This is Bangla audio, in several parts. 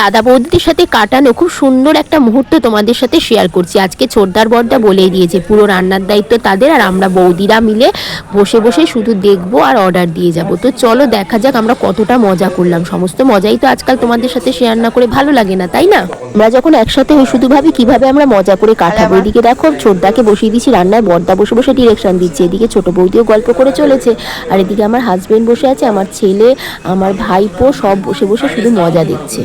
দাদা বৌদিদের সাথে কাটানো খুব সুন্দর একটা মুহূর্ত তোমাদের সাথে শেয়ার করছি। আজকে ছোটদার বর্দা বলেই দিয়েছে, পুরো রান্নার দায়িত্ব তাদের আর আমরা বৌদিরা মিলে বসে বসে শুধু দেখব আর অর্ডার দিয়ে যাব। তো চলো দেখা যাক আমরা কতটা মজা করলাম। সমস্ত মজাই তো আজকাল তোমাদের সাথে শেয়ার না করে ভালো লাগে না, তাই না? আমরা যখন একসাথে হই শুধু ভাবি কীভাবে আমরা মজা করে কাটাবো। এদিকে দেখো ছোটদাকে বসিয়ে দিচ্ছি রান্নায়, বর্দা বসে বসে ডিরেকশন দিচ্ছে। এদিকে ছোট বৌদিও গল্প করে চলেছে। আর এদিকে আমার হাজবেন্ড বসে আছে, আমার ছেলে, আমার ভাইপো সব বসে বসে শুধু মজা দেখছে।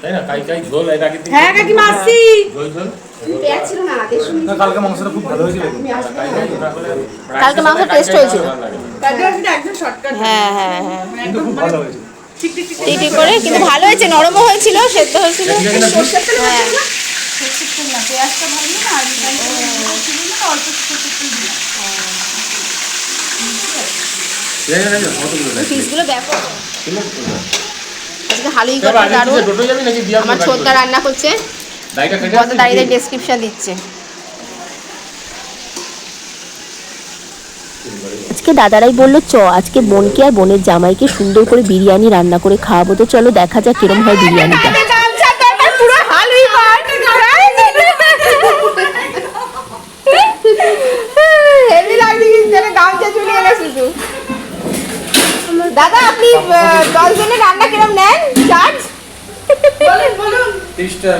তাই না? কাই কাই ঝোল এর আগে হ্যাঁ কাকিমা আসছি ঝোল ঝোল। পেঁয়াজ ছিল না আদেশ না কালকে মাংসটা খুব ভালো হয়েছিল। কালকে মাংস টেস্ট হয়েছিল। কালকে আসলে একদম শর্টকাট হ্যাঁ হ্যাঁ হ্যাঁ খুব ভালো হয়েছিল। ঠিক ঠিক ঠিক টিটি করে কিন্তু ভালো হয়েছে নরমও হয়েছিল সেদ্ধ হয়েছিল। হ্যাঁ। পিসগুলো ব্যাপক আজকে হালুই দারুণ। আমার ছোটদা রান্না করছে। কত দাঁড়িয়ে ডেসক্রিপশন দিচ্ছে। আজকে দাদারাই বলল চ আজকে বোনকে আর বোনের জামাইকে সুন্দর করে বিরিয়ানি রান্না করে খাওয়াবো। তো চলো দেখা যাক কিরম হয় বিরিয়ানিটা পুরো হালুই হেভি লাগছে কিন্তু যেন গামছা চলে এলে শুধু দাদা আপনি আহ, দশ জনের রান্না কিরম নেন? চার্জ বলুন বলুন। তিরিশটা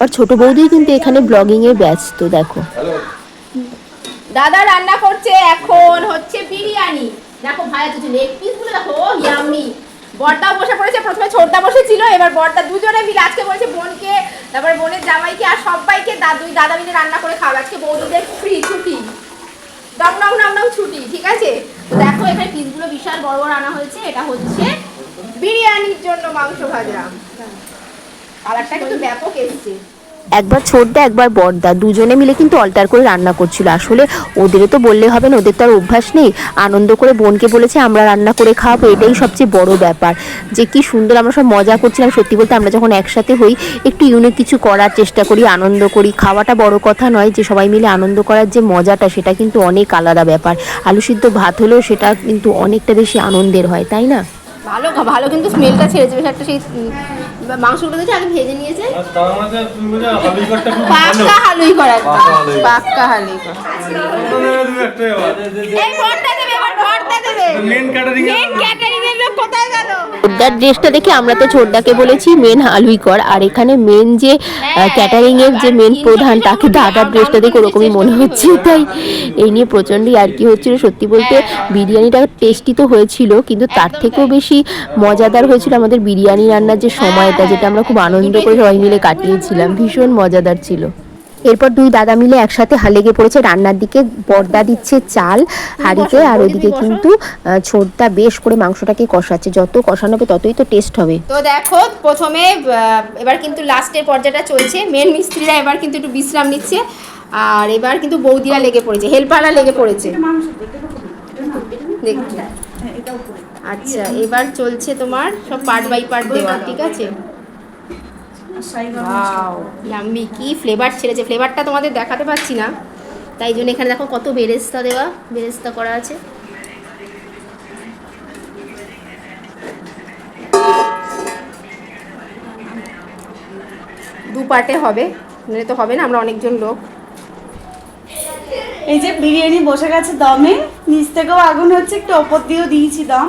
আর ছোট বৌদি কিন্তু এখানে ব্লগিং এ ব্যস্ত দেখো। দাদা রান্না করছে এখন হচ্ছে বিরিয়ানি। দেখো ভাই আছে লেগ পিসগুলো দেখো ইয়াম্মি বড়দাও বসে পড়েছে প্রথমে ছোটদা বসেছিল এবার বড়দা দুজনে মিলে আজকে বলেছে বোনকে তারপরে বোনের জামাইকে আর সবাইকে দাদুই দাদা মিলে রান্না করে খাওয়াবে। আজকে বৌদিদের ফ্রি ছুটি। ডক নাও নাম নাও ছুটি ঠিক আছে? দেখো এখানে পিসগুলো বিশাল বড় বড় আনা হয়েছে এটা হচ্ছে বিরিয়ানির জন্য মাংস ভাজা। কালারটা কিন্তু ব্যাপক এসছে। একবার ছোটদা, একবার বড়দা, দুজনে মিলে কিন্তু অল্টার করে রান্না করছিল। আসলে ওদেরও তো বললে হবে না, ওদের তো আর অভ্যাস নেই। আনন্দ করে বোনকে বলেছে, আমরা রান্না করে খাওয়াবো। এটাই সবচেয়ে বড় ব্যাপার। যে কি সুন্দর আমরা সব মজা করছিলাম। সত্যি বলতে আমরা যখন একসাথে হই, একটু ইউনিক কিছু করার চেষ্টা করি, আনন্দ করি। খাওয়াটা বড় কথা নয়, যে সবাই মিলে আনন্দ করার যে মজাটা, সেটা কিন্তু অনেক আলাদা ব্যাপার। আলু সিদ্ধ ভাত হলেও সেটা কিন্তু অনেকটা বেশি আনন্দের হয়, তাই না? ভালো ভালো কিন্তু স্মেলটা ছেড়েছে বেশ একটা সেই উম, মাংসগুলো দেখছি? আগে ভেজে নিয়েছে ভালো। পাক্কা হালুই করা পাক্কা হালুই। পাক্কা হালুই করা এই ভরটা দেবে এবার। ভরটা দেবে। মেন ক্যাটারিং ছোটদার ড্রেসটা দেখে আমরা তো ছোটদাকে বলেছি মেন হালুই কর। আর এখানে মেন যে ক্যাটারিং এর যে মেন প্রধান, তাকে দাদার ড্রেসটা দেখে ওরকমই মনে হচ্ছে। তাই এই নিয়ে প্রচণ্ডই আর কি হচ্ছিল। সত্যি বলতে বিরিয়ানিটা টেস্টি তো হয়েছিল, কিন্তু তার থেকেও বেশি মজাদার হয়েছিল আমাদের বিরিয়ানি রান্নার যে সময়টা, যেটা আমরা খুব আনন্দ করে সবাই মিলে কাটিয়েছিলাম। ভীষণ মজাদার ছিল। এরপর দুই দাদা মিলে একসাথে লেগে পড়েছে রান্নার দিকে বর্দা দিচ্ছে চাল হাঁড়িতে আর ওইদিকে কিন্তু ছোটদা বেশ করে মাংসটাকে কষাচ্ছে। যত কষানো হবে ততই তো টেস্ট হবে। তো দেখো প্রথমে এবার কিন্তু লাস্টের পর্যায়টা চলছে। মেন মিস্ত্রিরা এবার কিন্তু একটু বিশ্রাম নিচ্ছে। আর এবার কিন্তু বৌদিরা লেগে পড়েছে হেল্পাররা লেগে পড়েছে। আচ্ছা এবার চলছে তোমার সব পার্ট বাই পার্ট দেওয়া ঠিক আছে? ইয়াম্মি কি ফ্লেভার ছেড়েছে ফ্লেভারটা তোমাদের দেখাতে পাচ্ছি না। তাই জন্য এখানে দেখো কত বেরেস্তা দেওয়া বেরেস্তা করা আছে। দু পার্টে হবে নাহলে তো হবে না আমরা অনেকজন লোক। এই যে বিরিয়ানি বসে গেছে দমে নিচ থেকেও আগুন হচ্ছে একটু ওপর দিয়েও দিয়েছি দম।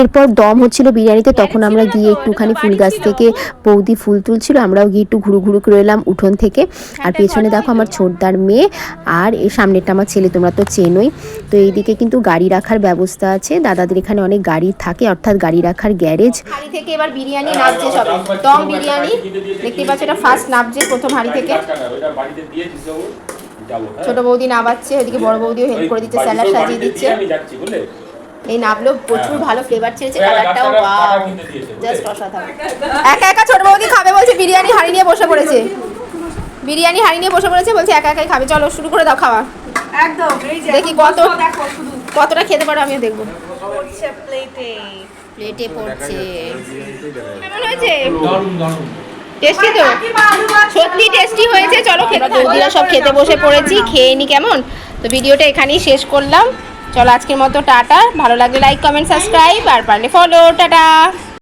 এরপর দম হচ্ছিল বিরিয়ানিতে, তখন আমরা গিয়ে একটুখানি ফুল গাছ থেকে বৌদি ফুল তুলছিল, আমরাও গিয়ে একটু ঘুরু ঘুরু করে এলাম উঠোন থেকে। আর পেছনে দেখো আমার ছোটদার মেয়ে, আর এই সামনেরটা আমার ছেলে, তোমরা তো চেনোই। তো এইদিকে কিন্তু গাড়ি রাখার ব্যবস্থা আছে, দাদাদের এখানে অনেক গাড়ি থাকে, অর্থাৎ গাড়ি রাখার গ্যারেজ। হাঁড়ি থেকে এবার বিরিয়ানি নামছে সব দম বিরিয়ানি দেখতে পাচ্ছ এটা ফার্স্ট নামছে প্রথম হাঁড়ি থেকে? ছোট বৌদি নামাচ্ছে ওদিকে বড় বৌদিও হেল্প করে দিচ্ছে স্যালাড সাজিয়ে দিচ্ছে। এই নামলো প্রচুর ভালো ফ্লেভার ছেড়েছে হ্যাঁ, কালারটাও ওয়াও বুঝলে? জাস্ট অসাধারণ। একা একা ছোট বৌদি খাবে বলছে বিরিয়ানি হাঁড়ি নিয়ে বসে পড়েছে। বিরিয়ানি হাঁড়ি নিয়ে বসে পড়েছে বলছে একা একাই খাবে। চলো শুরু করে দাও খাওয়া। একদম দেখি কত- কতটা খেতে পারো আমিও দেখব। প্লেটে প্লেটে পড়ছে। কেমন হয়েছে দারুণ দারুণ। টেস্টি তো? সত্যি টেস্টি হয়েছে। চলো খেতে বৌদিরা সব খেতে বসে পড়েছি খেয়ে নি কেমন? তো ভিডিওটা এখানেই শেষ করলাম। চলো আজকের মতো টাটা। ভালো লাগলে লাইক কমেন্ট সাবস্ক্রাইব আর পারলে ফলো টাটা!